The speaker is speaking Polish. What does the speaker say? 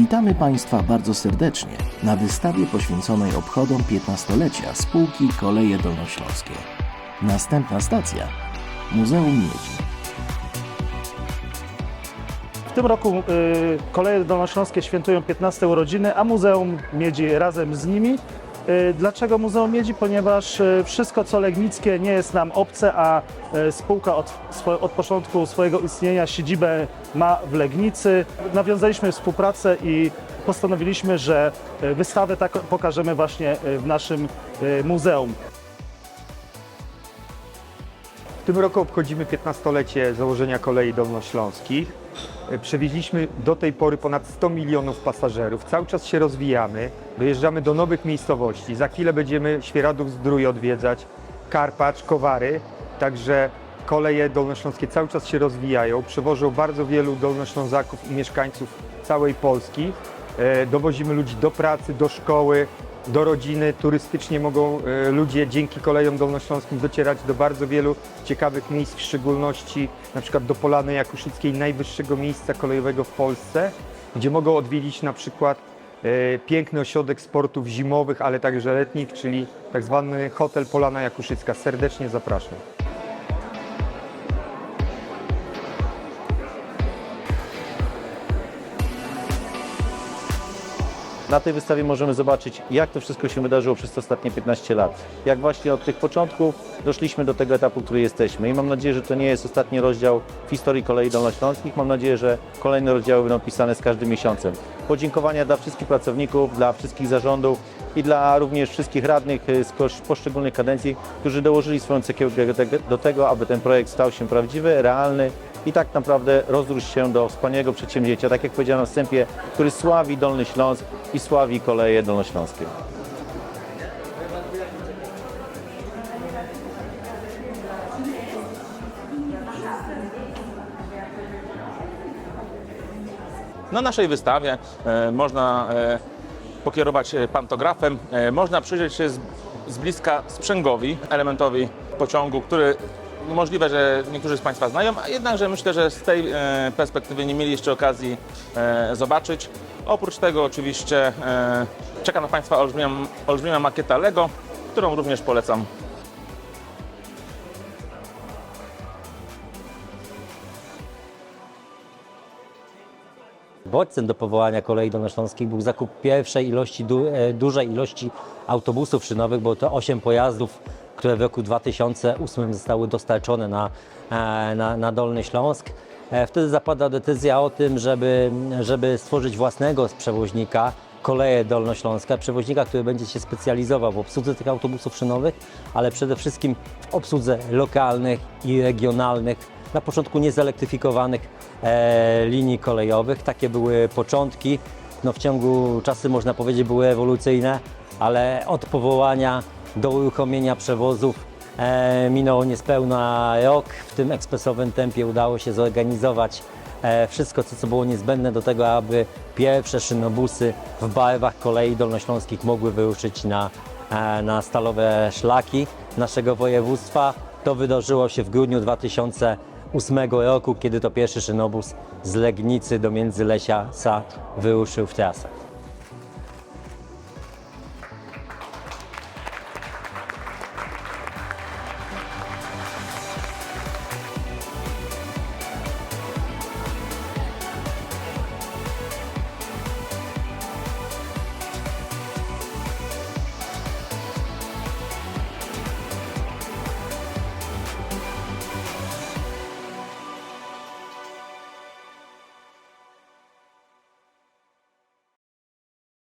Witamy Państwa bardzo serdecznie na wystawie poświęconej obchodom 15-lecia spółki Koleje Dolnośląskie. Następna stacja Muzeum Miedzi. W tym roku y, Koleje Dolnośląskie świętują 15 urodziny, a Muzeum Miedzi razem z nimi. Y, Dlaczego Muzeum Miedzi? Ponieważ y, wszystko co legnickie nie jest nam obce, a y, spółka od, od początku swojego istnienia siedzibę ma w Legnicy. Nawiązaliśmy współpracę i postanowiliśmy, że wystawę tak pokażemy właśnie w naszym muzeum. W tym roku obchodzimy 15-lecie założenia kolei dolnośląskich. E, Przewieźliśmy do tej pory ponad 100 milionów pasażerów. Cały czas się rozwijamy, dojeżdżamy do nowych miejscowości. Za chwilę będziemy Świeradów Zdrój odwiedzać, Karpacz, Kowary. Także koleje dolnośląskie cały czas się rozwijają. Przewożą bardzo wielu dolnoślązaków i mieszkańców całej Polski. E, Dowozimy ludzi do pracy, do szkoły, do rodziny. Turystycznie mogą e, ludzie dzięki kolejom dolnośląskim docierać do bardzo wielu ciekawych miejsc, w szczególności na przykład do Polany Jakuszyckiej, najwyższego miejsca kolejowego w Polsce, gdzie mogą odwiedzić na przykład e, piękny ośrodek sportów zimowych, ale także letnich, czyli tak zwany hotel Polana Jakuszycka. Serdecznie zapraszam. Na tej wystawie możemy zobaczyć, jak to wszystko się wydarzyło przez te ostatnie 15 lat. Jak właśnie od tych początków doszliśmy do tego etapu, który jesteśmy. I mam nadzieję, że to nie jest ostatni rozdział w historii kolei dolnośląskich. Mam nadzieję, że kolejne rozdziały będą pisane z każdym miesiącem. Podziękowania dla wszystkich pracowników, dla wszystkich zarządów i dla również wszystkich radnych z posz- poszczególnych kadencji, którzy dołożyli swoją cegiełkę do tego, aby ten projekt stał się prawdziwy, realny i tak naprawdę rozrósł się do wspaniałego przedsięwzięcia, tak jak powiedziałem na wstępie, który sławi Dolny Śląsk i sławi koleje dolnośląskie. Na naszej wystawie e, można e, pokierować pantografem, e, można przyjrzeć się z, z bliska sprzęgowi, elementowi pociągu, który możliwe, że niektórzy z Państwa znają, a jednakże myślę, że z tej e, perspektywy nie mieli jeszcze okazji e, zobaczyć. Oprócz tego oczywiście e, czeka na Państwa olbrzymia, olbrzymia makieta Lego, którą również polecam Bodźcem do powołania kolei dolnośląskich był zakup pierwszej ilości, du, dużej ilości autobusów szynowych, bo to 8 pojazdów, które w roku 2008 zostały dostarczone na, e, na, na Dolny Śląsk. E, Wtedy zapadła decyzja o tym, żeby, żeby stworzyć własnego przewoźnika, koleje dolnośląska, przewoźnika, który będzie się specjalizował w obsłudze tych autobusów szynowych, ale przede wszystkim w obsłudze lokalnych i regionalnych na początku niezelektryfikowanych e, linii kolejowych. Takie były początki. No, w ciągu czasy można powiedzieć były ewolucyjne, ale od powołania do uruchomienia przewozów e, minął niespełna rok. W tym ekspresowym tempie udało się zorganizować e, wszystko, co, było niezbędne do tego, aby pierwsze szynobusy w barwach kolei dolnośląskich mogły wyruszyć na, e, na stalowe szlaki naszego województwa. To wydarzyło się w grudniu 2008 roku, kiedy to pierwszy szynobus z Legnicy do Międzylesia SA wyruszył w trasę.